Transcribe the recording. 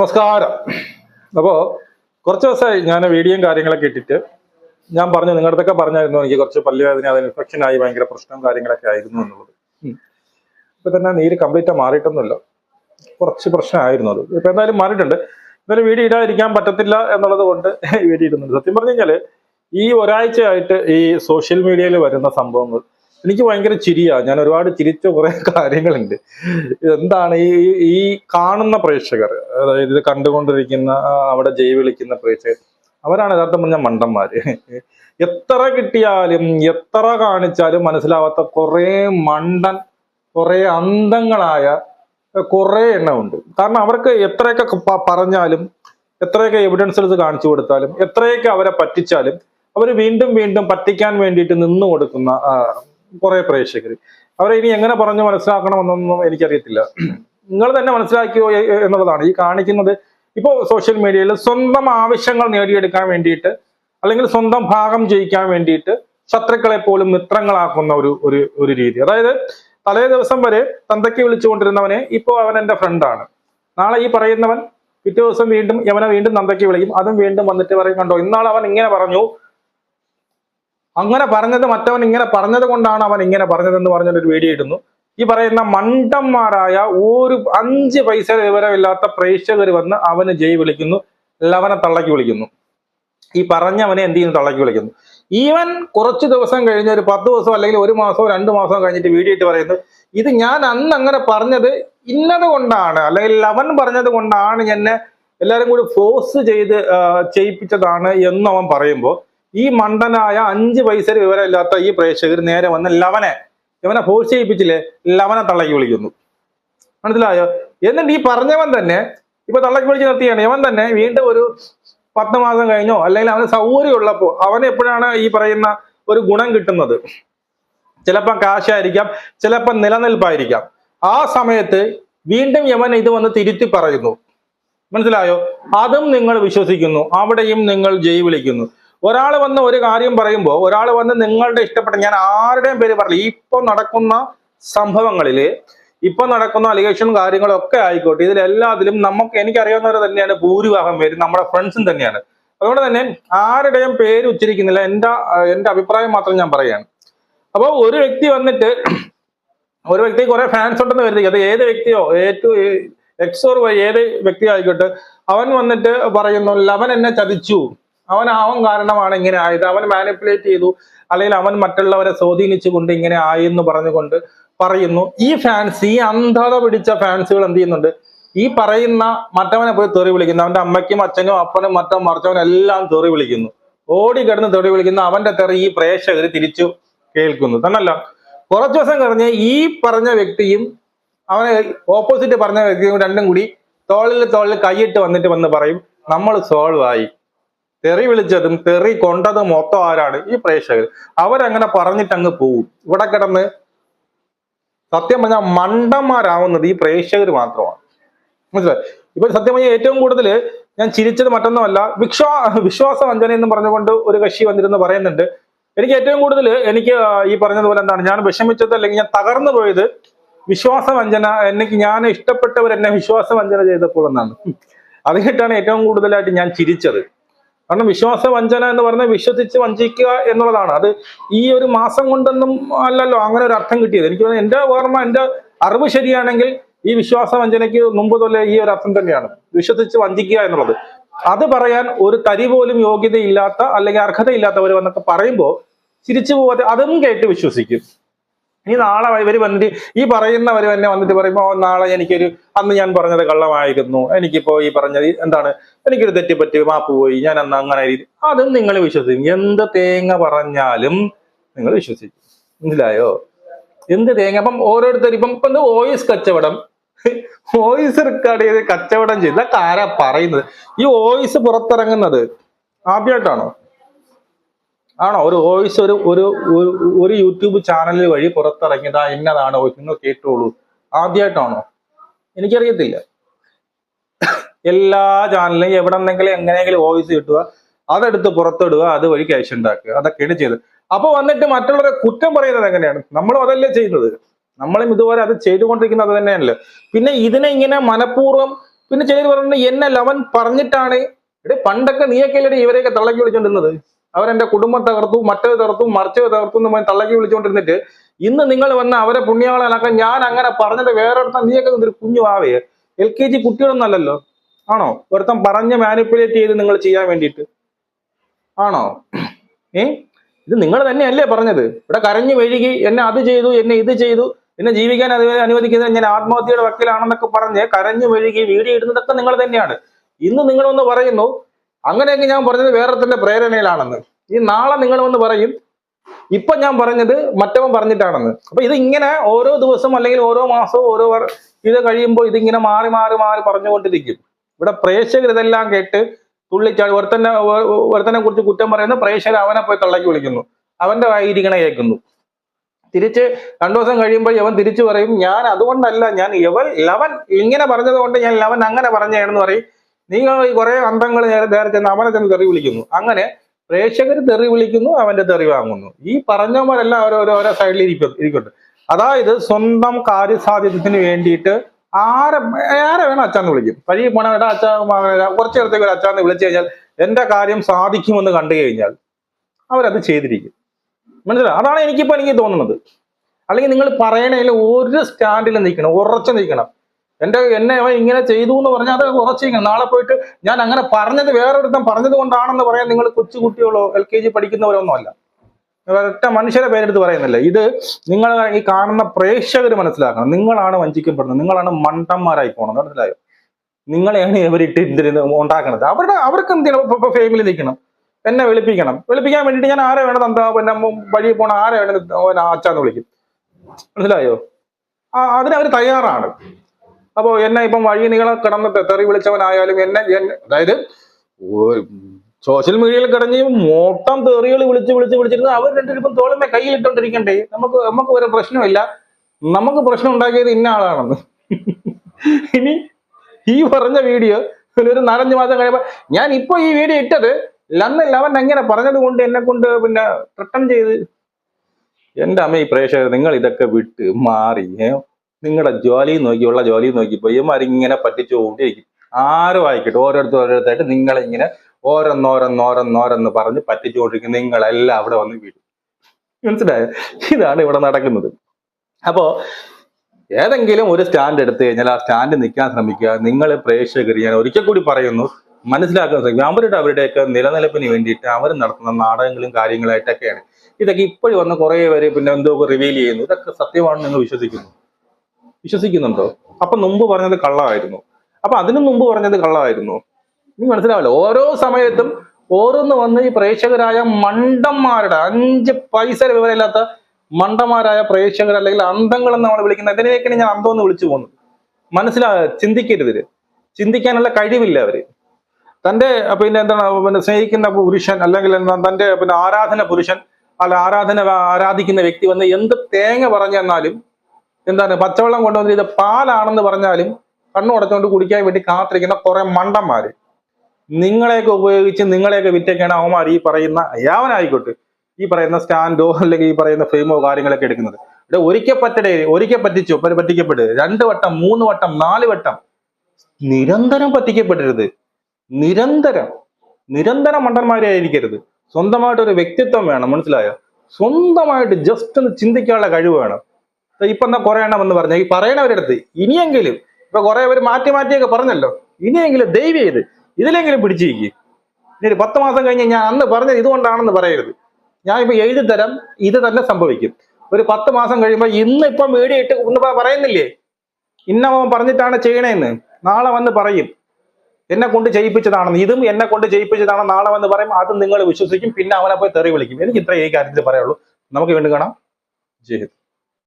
നമസ്കാരം. അപ്പോൾ കുറച്ച് ദിവസമായി ഞാൻ വീഡിയോയും കാര്യങ്ങളൊക്കെ ഇട്ടിട്ട് ഞാൻ പറഞ്ഞു നിങ്ങളുടെ പറഞ്ഞായിരുന്നു എനിക്ക് കുറച്ച് പല്ലുവേദന അത് ഇൻഫെക്ഷൻ ആയി ഭയങ്കര പ്രശ്നവും കാര്യങ്ങളൊക്കെ ആയിരുന്നു എന്നുള്ളത്. ഇപ്പൊ തന്നെ നീര് കംപ്ലീറ്റ് മാറിയിട്ടൊന്നുമില്ല. കുറച്ച് പ്രശ്നമായിരുന്നു അത്. ഇപ്പൊ എന്തായാലും മാറിയിട്ടുണ്ട്. എന്നാലും വീഡിയോ ഇടാതിരിക്കാൻ പറ്റത്തില്ല എന്നുള്ളത് കൊണ്ട് വീഡിയോ ഇടുന്നുണ്ട്. സത്യം പറഞ്ഞു കഴിഞ്ഞാൽ ഈ ഒരാഴ്ചയായിട്ട് ഈ സോഷ്യൽ മീഡിയയിൽ വരുന്ന സംഭവങ്ങൾ എനിക്ക് ഭയങ്കര ചിരിയാ. ഞാൻ ഒരുപാട് ചിരിച്ച കുറെ കാര്യങ്ങളുണ്ട്. എന്താണ് ഈ ഈ കാണുന്ന പ്രേക്ഷകർ അതായത് ഇത് കണ്ടുകൊണ്ടിരിക്കുന്ന അവിടെ ജയ് വിളിക്കുന്ന പ്രേക്ഷകർ അവരാണ് യഥാർത്ഥം പറഞ്ഞ മണ്ടന്മാര്. എത്ര കിട്ടിയാലും എത്ര കാണിച്ചാലും മനസ്സിലാവാത്ത കുറെ മണ്ടൻ കുറെ അന്തങ്ങളായ കുറെ എണ്ണമുണ്ട്. കാരണം അവർക്ക് എത്രയൊക്കെ പറഞ്ഞാലും എത്രയൊക്കെ എവിഡൻസുകൾ കാണിച്ചു കൊടുത്താലും എത്രയൊക്കെ അവരെ പറ്റിച്ചാലും അവർ വീണ്ടും വീണ്ടും പറ്റിക്കാൻ വേണ്ടിയിട്ട് നിന്നു കൊടുക്കുന്ന കുറെ പ്രേക്ഷകർ. അവരെ ഇനി എങ്ങനെ പറഞ്ഞു മനസ്സിലാക്കണമെന്നൊന്നും എനിക്കറിയത്തില്ല. നിങ്ങൾ തന്നെ മനസ്സിലാക്കിയോ എന്നുള്ളതാണ്. ഈ കാണിക്കുന്നത് ഇപ്പോൾ സോഷ്യൽ മീഡിയയിൽ സ്വന്തം ആവശ്യങ്ങൾ നേടിയെടുക്കാൻ വേണ്ടിയിട്ട് അല്ലെങ്കിൽ സ്വന്തം ഭാഗം ജയിക്കാൻ വേണ്ടിയിട്ട് ശത്രുക്കളെ പോലും മിത്രങ്ങളാക്കുന്ന ഒരു ഒരു ഒരു രീതി. അതായത് തലേ ദിവസം വരെ തന്തയ്ക്ക് വിളിച്ചുകൊണ്ടിരുന്നവനെ ഇപ്പോൾ അവൻ എന്റെ ഫ്രണ്ടാണ് നാളെ ഈ പറയുന്നവൻ പിറ്റേ ദിവസം വീണ്ടും യവനെ വീണ്ടും നന്ദയ്ക്ക് വിളിക്കും. അതും വീണ്ടും വന്നിട്ട് പറയും കണ്ടോ ഇന്നാൾ അവൻ ഇങ്ങനെ പറഞ്ഞു. അങ്ങനെ പറഞ്ഞത് മറ്റവൻ ഇങ്ങനെ പറഞ്ഞത് കൊണ്ടാണ് അവൻ ഇങ്ങനെ പറഞ്ഞതെന്ന് പറഞ്ഞൊരു വീഡിയോ ഇടുന്നു. ഈ പറയുന്ന മണ്ടന്മാരായ ഒരു അഞ്ച് പൈസ വിവരമില്ലാത്ത പ്രേക്ഷകർ വന്ന് അവന് ജയ് വിളിക്കുന്നു ലവനെ തള്ളക്കി വിളിക്കുന്നു. ഈ പറഞ്ഞവനെ എന്ത് ചെയ്യുന്നു? തള്ളക്കി വിളിക്കുന്നു. ഈവൻ കുറച്ച് ദിവസം കഴിഞ്ഞ് ഒരു പത്ത് ദിവസം അല്ലെങ്കിൽ ഒരു മാസമോ രണ്ട് മാസമോ കഴിഞ്ഞിട്ട് വീഡിയോ ഇട്ട് പറയുന്നു ഇത് ഞാൻ അന്ന് അങ്ങനെ പറഞ്ഞത് ഇന്നത് കൊണ്ടാണ് അല്ലെങ്കിൽ ലവൻ പറഞ്ഞത് കൊണ്ടാണ് എന്നെ എല്ലാവരും കൂടി ഫോഴ്സ് ചെയ്ത് ചെയ്യിപ്പിച്ചതാണ് എന്ന് അവൻ പറയുമ്പോൾ ഈ മണ്ടനായ അഞ്ച് പൈസ വിവരമില്ലാത്ത ഈ പ്രേക്ഷകർ നേരെ വന്ന് ലവനെ ഇവനെ ഫോഴ്സ് ചെയ്യിപ്പിച്ചില്ലേ ലവനെ തള്ളക്കി വിളിക്കുന്നു. മനസ്സിലായോ? എന്നിട്ട് ഈ പറഞ്ഞവൻ തന്നെ ഇപ്പൊ തള്ളക്കി വിളിച്ച് നിർത്തിയാണ്. ഇവൻ തന്നെ വീണ്ടും ഒരു പത്ത് മാസം കഴിഞ്ഞോ അല്ലെങ്കിൽ അവന് സൗകര്യം ഉള്ളപ്പോ അവന് എപ്പോഴാണ് ഈ പറയുന്ന ഒരു ഗുണം കിട്ടുന്നത്? ചിലപ്പം കാശായിരിക്കാം ചിലപ്പം നിലനിൽപ്പായിരിക്കാം. ആ സമയത്ത് വീണ്ടും യവൻ ഇത് വന്ന് തിരുത്തി പറയുന്നു. മനസ്സിലായോ? അതും നിങ്ങൾ വിശ്വസിക്കുന്നു. അവിടെയും നിങ്ങൾ ജയ് വിളിക്കുന്നു. ഒരാൾ വന്ന് ഒരു കാര്യം പറയുമ്പോൾ ഒരാൾ വന്ന് നിങ്ങളുടെ ഇഷ്ടപ്പെട്ട ഞാൻ ആരുടെയും പേര് പറയില്ല. ഇപ്പൊ നടക്കുന്ന സംഭവങ്ങളിൽ ഇപ്പൊ നടക്കുന്ന അലിഗേഷൻ കാര്യങ്ങളൊക്കെ ആയിക്കോട്ടെ ഇതിലെല്ലാത്തിലും നമുക്ക് എനിക്കറിയാവുന്നവർ തന്നെയാണ് ഭൂരിഭാഗം പേര് നമ്മുടെ ഫ്രണ്ട്സും തന്നെയാണ്. അതുകൊണ്ട് തന്നെ ആരുടെയും പേര് ഉച്ചരിക്കുന്നില്ല. എന്റെ എന്റെ അഭിപ്രായം മാത്രം ഞാൻ പറയാണ് അപ്പോൾ ഒരു വ്യക്തി വന്നിട്ട് ഒരു വ്യക്തി കുറെ ഫാൻസ് ഉണ്ടെന്ന് കരുതി അത് ഏത് വ്യക്തിയോ ഏറ്റവും എക്സോർ ഏത് വ്യക്തി ആയിക്കോട്ടെ അവൻ വന്നിട്ട് പറയുന്നു അവൻ എന്നെ ചതിച്ചു. അവൻ അവൻ കാരണമാണ് ഇങ്ങനെ ആയത്. അവൻ മാനിപ്പുലേറ്റ് ചെയ്തു. അല്ലെങ്കിൽ അവൻ മറ്റുള്ളവരെ സ്വാധീനിച്ചുകൊണ്ട് ഇങ്ങനെ ആയി എന്ന് പറഞ്ഞുകൊണ്ട് പറയുന്നു. ഈ ഫാൻസ് ഈ അന്ധത പിടിച്ച ഫാൻസുകൾ എന്ത് ചെയ്യുന്നുണ്ട്? ഈ പറയുന്ന മറ്റവനെ പോയി തെറി വിളിക്കുന്നു. അവന്റെ അമ്മയ്ക്കും അച്ഛനും അപ്പനും മറ്റോ മറിച്ചവനും എല്ലാം തെറി വിളിക്കുന്നു. ഓടി കിടന്ന് തെറി വിളിക്കുന്ന അവന്റെ തെറി ഈ പ്രേക്ഷകർ തിരിച്ചു കേൾക്കുന്നു. തന്നല്ല കുറച്ചു ദിവസം കഴിഞ്ഞ് ഈ പറഞ്ഞ വ്യക്തിയും അവനെ ഓപ്പോസിറ്റ് പറഞ്ഞ വ്യക്തിയും രണ്ടും കൂടി തോളിൽ തോളിൽ കൈയിട്ട് വന്നിട്ട് വന്ന് പറയും നമ്മൾ സോൾവ് ആയി. തെറി വിളിച്ചതും തെറി കൊണ്ടതും മൊത്തം ആരാണ്? ഈ പ്രേക്ഷകർ അവരങ്ങനെ പറഞ്ഞിട്ട് അങ്ങ് പോവും. ഇവിടെ കിടന്ന് സത്യം പറഞ്ഞാൽ മണ്ടന്മാരാവുന്നത് ഈ പ്രേക്ഷകർ മാത്രമാണ്. മനസ്സിലായി? ഇപ്പൊ സത്യം പറഞ്ഞാൽ ഏറ്റവും കൂടുതൽ ഞാൻ ചിരിച്ചത് മറ്റൊന്നുമല്ല വിശ്വാ വിശ്വാസ വഞ്ചന എന്ന് പറഞ്ഞുകൊണ്ട് ഒരു കക്ഷി വന്നിരുന്ന് പറയുന്നുണ്ട്. എനിക്ക് ഏറ്റവും കൂടുതൽ എനിക്ക് ഈ പറഞ്ഞതുപോലെ എന്താണ്? ഞാൻ വിഷമിച്ചത് അല്ലെങ്കിൽ ഞാൻ തകർന്നു പോയത് വിശ്വാസ വഞ്ചന എനിക്ക് ഞാൻ ഇഷ്ടപ്പെട്ടവർ എന്നെ വിശ്വാസ വഞ്ചന ചെയ്തപ്പോൾ എന്നാണ് അതിനായിട്ടാണ് ഏറ്റവും കൂടുതലായിട്ട് ഞാൻ ചിരിച്ചത്. കാരണം വിശ്വാസ വഞ്ചന എന്ന് പറഞ്ഞാൽ വിശ്വസിച്ച് വഞ്ചിക്കുക എന്നുള്ളതാണ്. അത് ഈ ഒരു മാസം കൊണ്ടൊന്നും അല്ലല്ലോ അങ്ങനെ ഒരു അർത്ഥം കിട്ടിയത്. എനിക്ക് എന്റെ ഓർമ്മ എന്റെ അറിവ് ശരിയാണെങ്കിൽ ഈ വിശ്വാസ വഞ്ചനയ്ക്ക് മുമ്പ് തൊല്ലേ ഈ ഒരു അർത്ഥം തന്നെയാണ്. വിശ്വസിച്ച് വഞ്ചിക്കുക എന്നുള്ളത്. അത് പറയാൻ ഒരു തരി പോലും യോഗ്യതയില്ലാത്ത അല്ലെങ്കിൽ അർഹതയില്ലാത്തവർ വന്നൊക്കെ പറയുമ്പോൾ ചിരിച്ചു പോവാതെ അതും കേട്ട് വിശ്വസിക്കും. ഇനി നാളെ ഇവർ വന്നിട്ട് ഈ പറയുന്നവർ തന്നെ വന്നിട്ട് പറയുമ്പോൾ "ഓ, നാളെ എനിക്കൊരു അന്ന് ഞാൻ പറഞ്ഞത് കള്ളമായിരുന്നു. എനിക്കിപ്പോ ഈ പറഞ്ഞത് എന്താണ്? എനിക്കൊരു തെറ്റിപ്പറ്റി മാപ്പ് പോയി. ഞാൻ അന്ന് അങ്ങനെ അതും നിങ്ങൾ വിശ്വസിക്കും. എന്ത് തേങ്ങ പറഞ്ഞാലും നിങ്ങൾ വിശ്വസിക്കും. മനസ്സിലായോ? എന്ത് തേങ്ങ? അപ്പം ഓരോരുത്തർ ഇപ്പം ഇപ്പം വോയിസ് കച്ചവടം. വോയിസ് റെക്കോർഡ് ചെയ്ത് കച്ചവടം ചെയ്ത് കാര പറയുന്നത്? ഈ വോയിസ് പുറത്തിറങ്ങുന്നത് ആദ്യമായിട്ടാണോ ആണോ? ഒരു വോയിസ് ഒരു ഒരു ഒരു- യൂട്യൂബ് ചാനൽ വഴി പുറത്തിറങ്ങിയതാ ഇന്നതാണ് വോയിസ് നിങ്ങൾ കേട്ടോളൂ. ആദ്യമായിട്ടാണോ എനിക്കറിയത്തില്ല. എല്ലാ ചാനലിലും എവിടെ നിന്നെങ്കിലും എങ്ങനെയെങ്കിലും വോയിസ് കിട്ടുക അതെടുത്ത് പുറത്തിടുക അതുവഴി ക്യാഷ് ഉണ്ടാക്കുക. അതൊക്കെയാണ് ചെയ്തത്. അപ്പൊ വന്നിട്ട് മറ്റുള്ളവരെ കുറ്റം പറയുന്നത് എങ്ങനെയാണ്? നമ്മളും അതല്ലേ ചെയ്യുന്നത്. നമ്മളും ഇതുവരെ അത് ചെയ്തുകൊണ്ടിരിക്കുന്നത് അത് തന്നെയാണല്ലോ. പിന്നെ ഇതിനെ ഇങ്ങനെ മനഃപൂർവം പിന്നെ ചെയ്ത് പറഞ്ഞിട്ടുണ്ട് എന്നെ ലവൻ പറഞ്ഞിട്ടാണ്. എടേ പണ്ടൊക്കെ നീയൊക്കെ ഇവരെയൊക്കെ തള്ളക്കി വിളിച്ചോണ്ടിരുന്നത്. അവരെന്റെ കുടുംബം തകർത്തു മറ്റേ തകർത്തു മറിച്ചത് തകർത്തു എന്ന് പറഞ്ഞ് തള്ളക്കി വിളിച്ചുകൊണ്ടിരുന്നിട്ട് ഇന്ന് നിങ്ങൾ വന്ന അവരെ പുണ്യാളനാക്കാൻ ഞാൻ അങ്ങനെ പറഞ്ഞിട്ട് വേറൊരുത്തൻ നീയൊക്കെ ഒരു കുഞ്ഞു ആവേ എൽ കെ ജി കുട്ടികളൊന്നല്ലല്ലോ. ആണോ? ഒരുത്തൻ പറഞ്ഞ് മാനിപ്പുലേറ്റ് ചെയ്ത് നിങ്ങൾ ചെയ്യാൻ വേണ്ടിയിട്ട്. ആണോ? ഏ? ഇത് നിങ്ങൾ തന്നെയല്ലേ പറഞ്ഞത്? ഇവിടെ കരഞ്ഞു വഴുകി എന്നെ അത് ചെയ്തു എന്നെ ഇത് ചെയ്തു എന്നെ ജീവിക്കാൻ അത് അനുവദിക്കുന്നത് ഞാൻ ആത്മഹത്യയുടെ വക്കീലാണെന്നൊക്കെ പറഞ്ഞ് കരഞ്ഞു വഴുകി വീഡിയോ ഇടുന്നതൊക്കെ നിങ്ങൾ തന്നെയാണ്. ഇന്ന് നിങ്ങൾ ഒന്ന് പറയുന്നു അങ്ങനെയൊക്കെ ഞാൻ പറഞ്ഞത് വേറൊരുത്തന്റെ പ്രേരണയിലാണെന്ന്. ഈ നാളെ നിങ്ങൾ വന്ന് പറയും. ഇപ്പൊ ഞാൻ പറഞ്ഞത് മറ്റവൻ പറഞ്ഞിട്ടാണെന്ന്. അപ്പൊ ഇത് ഇങ്ങനെ ഓരോ ദിവസം അല്ലെങ്കിൽ ഓരോ മാസവും ഓരോ ഇത് കഴിയുമ്പോൾ ഇതിങ്ങനെ മാറി മാറി മാറി പറഞ്ഞുകൊണ്ടിരിക്കും. ഇവിടെ പ്രേക്ഷകർ ഇതെല്ലാം കേട്ട് തുള്ളിച്ചാടി ഒരുത്തന്നെ ഒരുത്തനെ കുറിച്ച് കുറ്റം പറയുന്ന പ്രേക്ഷകർ അവനെ പോയി തള്ളക്കി വിളിക്കുന്നു. അവന്റെ വായിരിക്കണ കേൾക്കുന്നു. തിരിച്ച് രണ്ടു ദിവസം കഴിയുമ്പോൾ അവൻ തിരിച്ചു പറയും ഞാൻ അതുകൊണ്ടല്ല ഞാൻ യവൻ ലവൻ ഇങ്ങനെ പറഞ്ഞത് കൊണ്ട് ഞാൻ ലവൻ അങ്ങനെ പറഞ്ഞാണെന്ന് പറയും. ഈ കുറെ അന്തങ്ങൾ നേരെ ചെന്ന് അവനെ ചെന്ന് തെറി വിളിക്കുന്നു. അങ്ങനെ പ്രേക്ഷകർ തെറി വിളിക്കുന്നു അവന്റെ തെറി വാങ്ങുന്നു. ഈ പറഞ്ഞവരെല്ലാം ഓരോ ഓരോ സൈഡിൽ ഇരിക്കും ഇരിക്കട്ടെ അതായത് സ്വന്തം കാര്യസാധ്യത്തിന് വേണ്ടിയിട്ട് ആരെ ആരെ വേണം അച്ചാന്ന് വിളിക്കും. പഴി പോണ എടാ അച്ഛാ കുറച്ചു നേരത്തേക്ക് ഒരു അച്ചാന്ന് വിളിച്ചു കഴിഞ്ഞാൽ എന്റെ കാര്യം സാധിക്കുമെന്ന് കണ്ടു കഴിഞ്ഞാൽ അവരത് ചെയ്തിരിക്കും. മനസ്സിലായി? അതാണ് എനിക്കിപ്പോ എനിക്ക് തോന്നുന്നത്. അല്ലെങ്കിൽ നിങ്ങൾ പറയണതിൽ ഒരു സ്റ്റാൻഡിൽ നിൽക്കണം ഉറച്ചു നിൽക്കണം. എന്റെ എന്നെ അവൻ ഇങ്ങനെ ചെയ്തു എന്ന് പറഞ്ഞാൽ അത് ഉറച്ചിരിക്കണം നാളെ പോയിട്ട് ഞാൻ അങ്ങനെ പറഞ്ഞത് വേറൊരുത്തം പറഞ്ഞത് കൊണ്ടാണെന്ന് പറയാൻ നിങ്ങൾ കൊച്ചുകുട്ടികളോ എൽ കെ ജി പഠിക്കുന്നവരോ ഒന്നും അല്ല ഒറ്റ മനുഷ്യരെ പേരെടുത്ത് പറയുന്നില്ല. ഇത് നിങ്ങൾ ഈ കാണുന്ന പ്രേക്ഷകർ മനസ്സിലാക്കണം. നിങ്ങളാണ് വഞ്ചിക്കപ്പെടുന്നത്. നിങ്ങളാണ് മണ്ടന്മാരായി പോണത്. മനസ്സിലായോ? നിങ്ങളെയാണ് ഇവരിട്ട് ഇതിന് ഉണ്ടാക്കണത്? അവരുടെ അവർക്ക് എന്തിനാണ് ഫെയിമിൽ നിൽക്കണം. എന്നെ വെളുപ്പിക്കണം. വെളുപ്പിക്കാൻ വേണ്ടിയിട്ട് ഞാൻ ആരെ വേണം എന്താ? പിന്നെ വഴി പോണ ആരെ വേണം അച്ചാന്ന് വിളിക്കും. മനസ്സിലായോ? ആ അതിന് അവർ തയ്യാറാണ്. അപ്പോ എന്നെ ഇപ്പം വഴി നീളം കിടന്ന് തെറി വിളിച്ചവനായാലും എന്നെ അതായത് സോഷ്യൽ മീഡിയയിൽ കിടഞ്ഞ് മൊത്തം തെറികൾ വിളിച്ച് വിളിച്ച് വിളിച്ചിരുന്ന അവർ രണ്ടുപേരും തോളുമേ കയ്യിലിട്ടോണ്ടിരിക്കണ്ടേ? നമുക്ക് നമുക്ക് ഒരു പ്രശ്നമില്ല. നമുക്ക് പ്രശ്നം ഉണ്ടാക്കിയത് ഇന്ന ആളാണെന്ന്. ഇനി ഈ പറഞ്ഞ വീഡിയോ ഒരു നാലഞ്ച് മാസം കഴിയുമ്പോ ഞാൻ ഇപ്പൊ ഈ വീഡിയോ ഇട്ടത് ലന്നല്ല അവൻ എങ്ങനെ പറഞ്ഞത് കൊണ്ട് എന്നെ കൊണ്ട് പിന്നെ റിട്ടേൺ ചെയ്ത്. എന്റെ അമ്മ ഈ പ്രേക്ഷകർ നിങ്ങൾ ഇതൊക്കെ വിട്ട് മാറി. നിങ്ങളുടെ ജോലി നോക്കി ഉള്ള ജോലി നോക്കി പോയി അരിങ്ങനെ പറ്റിച്ചു കൊണ്ടിരിക്കും ആരും ആയിക്കോട്ടെ ഓരോരുത്തർ ഓരോരുത്തരായിട്ട് നിങ്ങളിങ്ങനെ ഓരോന്നോരോന്നോരോന്നോരെന്ന് പറഞ്ഞ് പറ്റിച്ചുകൊണ്ടിരിക്കും നിങ്ങളെല്ലാം അവിടെ വന്ന് വീഴും. മനസ്സിലായോ? ഇതാണ് ഇവിടെ നടക്കുന്നത്. അപ്പോ ഏതെങ്കിലും ഒരു സ്റ്റാൻഡ് എടുത്തു കഴിഞ്ഞാൽ ആ സ്റ്റാൻഡ് നിൽക്കാൻ ശ്രമിക്കുക. നിങ്ങൾ പ്രേക്ഷകർ ഞാൻ ഒരിക്കൽ കൂടി പറയുന്നു മനസ്സിലാക്കാൻ ശ്രമിക്കുക. അവരുടെ അവരുടെയൊക്കെ നിലനിൽപ്പിന് വേണ്ടിയിട്ട് അവർ നടത്തുന്ന നാടകങ്ങളും കാര്യങ്ങളായിട്ടൊക്കെയാണ്. ഇതൊക്കെ ഇപ്പോഴും വന്ന് കുറേ പേര് പിന്നെ എന്തോ റിവീൽ ചെയ്യുന്നു. ഇതൊക്കെ സത്യമാണെന്ന് നിങ്ങൾ വിശ്വസിക്കുന്നു. വിശ്വസിക്കുന്നുണ്ടോ? അപ്പൊ മുമ്പ് പറഞ്ഞത് കള്ളമായിരുന്നു. അപ്പൊ അതിനു മുമ്പ് പറഞ്ഞത് കള്ളമായിരുന്നു. നീ മനസ്സിലാവില്ല ഓരോ സമയത്തും ഓരോന്ന് വന്ന് ഈ പ്രേക്ഷകരായ മണ്ടന്മാരുടെ അഞ്ച് പൈസ വിവരമില്ലാത്ത മണ്ടന്മാരായ പ്രേക്ഷകർ അല്ലെങ്കിൽ അന്ധങ്ങൾ എന്ന് നമ്മൾ വിളിക്കുന്നത് ഇതിനെയൊക്കെയാണ് ഞാൻ അന്തം എന്ന് വിളിച്ചു പോകുന്നത് മനസ്സിലാ ചിന്തിക്കരുത്. ചിന്തിക്കാനുള്ള കഴിവില്ല അവർ. തന്റെ പിന്നെ എന്താണ് പിന്നെ സ്നേഹിക്കുന്ന പുരുഷൻ അല്ലെങ്കിൽ എന്താ തന്റെ പിന്നെ ആരാധന പുരുഷൻ അല്ല ആരാധന ആരാധിക്കുന്ന വ്യക്തി വന്ന് എന്ത് തേങ്ങ പറഞ്ഞെന്നാലും എന്താണ് പച്ചവെള്ളം കൊണ്ടുവന്ന് ഇത് പാലാണെന്ന് പറഞ്ഞാലും കണ്ണു അടച്ചുകൊണ്ട് കുടിക്കാൻ വേണ്ടി കാത്തിരിക്കുന്ന കുറെ മണ്ടന്മാര്. നിങ്ങളെയൊക്കെ ഉപയോഗിച്ച് നിങ്ങളെയൊക്കെ വിറ്റൊക്കെയാണ് അവന്മാർ ഈ പറയുന്ന യാവനായിക്കോട്ടെ ഈ പറയുന്ന സ്റ്റാൻഡോ അല്ലെങ്കിൽ ഈ പറയുന്ന ഫെയിമോ കാര്യങ്ങളൊക്കെ എടുക്കുന്നത്. ഇവിടെ ഒരിക്കൽ പറ്റടേ ഒരിക്കൽ പറ്റിച്ചു പറ്റിക്കപ്പെട്ട് രണ്ട് വട്ടം മൂന്ന് വട്ടം നാല് വട്ടം. നിരന്തരം പറ്റിക്കപ്പെടരുത്. നിരന്തരം. നിരന്തരം മണ്ടന്മാരെ ആയിരിക്കരുത്. സ്വന്തമായിട്ട് ഒരു വ്യക്തിത്വം വേണം മനസ്സിലായോ? സ്വന്തമായിട്ട് ജസ്റ്റ് ഒന്ന് ചിന്തിക്കാനുള്ള കഴിവ് വേണം. ഇപ്പൊ എന്താ കുറെ എണ്ണം എന്ന് പറഞ്ഞ. ഈ പറയണവരടുത്ത് ഇനിയെങ്കിലും ഇപ്പൊ കുറെ പേര് മാറ്റി മാറ്റിയൊക്കെ പറഞ്ഞല്ലോ. ഇനിയെങ്കിലും ദൈവം ചെയ്ത് ഇതിലെങ്കിലും പിടിച്ചിരിക്കുക ഇനി ഒരു പത്ത് മാസം കഴിഞ്ഞ് ഞാൻ അന്ന് പറഞ്ഞത് ഇതുകൊണ്ടാണെന്ന് പറയരുത്. ഞാൻ ഇപ്പൊ എഴുതി തരാം ഇത് തന്നെ സംഭവിക്കും. ഒരു പത്ത് മാസം കഴിയുമ്പോൾ ഇന്ന് ഇപ്പൊ മീഡിയ ഇട്ട് ഒന്ന് പറയുന്നില്ലേ? ഇന്നവൻ പറഞ്ഞിട്ടാണ് ചെയ്യണേന്ന്. നാളെ വന്ന് പറയും. എന്നെ കൊണ്ട് ചെയ്യിപ്പിച്ചതാണെന്ന് ഇതും എന്നെ കൊണ്ട് ചെയ്യിപ്പിച്ചതാണ് നാളെ വന്ന് പറയും. അതും നിങ്ങൾ വിശ്വസിക്കും പിന്നെ അവനെ പോയി തെറി വിളിക്കും. എനിക്ക് ഇത്ര ഈ കാര്യത്തിൽ പറയുള്ളൂ നമുക്ക് വീണ്ടും കാണാം. ജയ്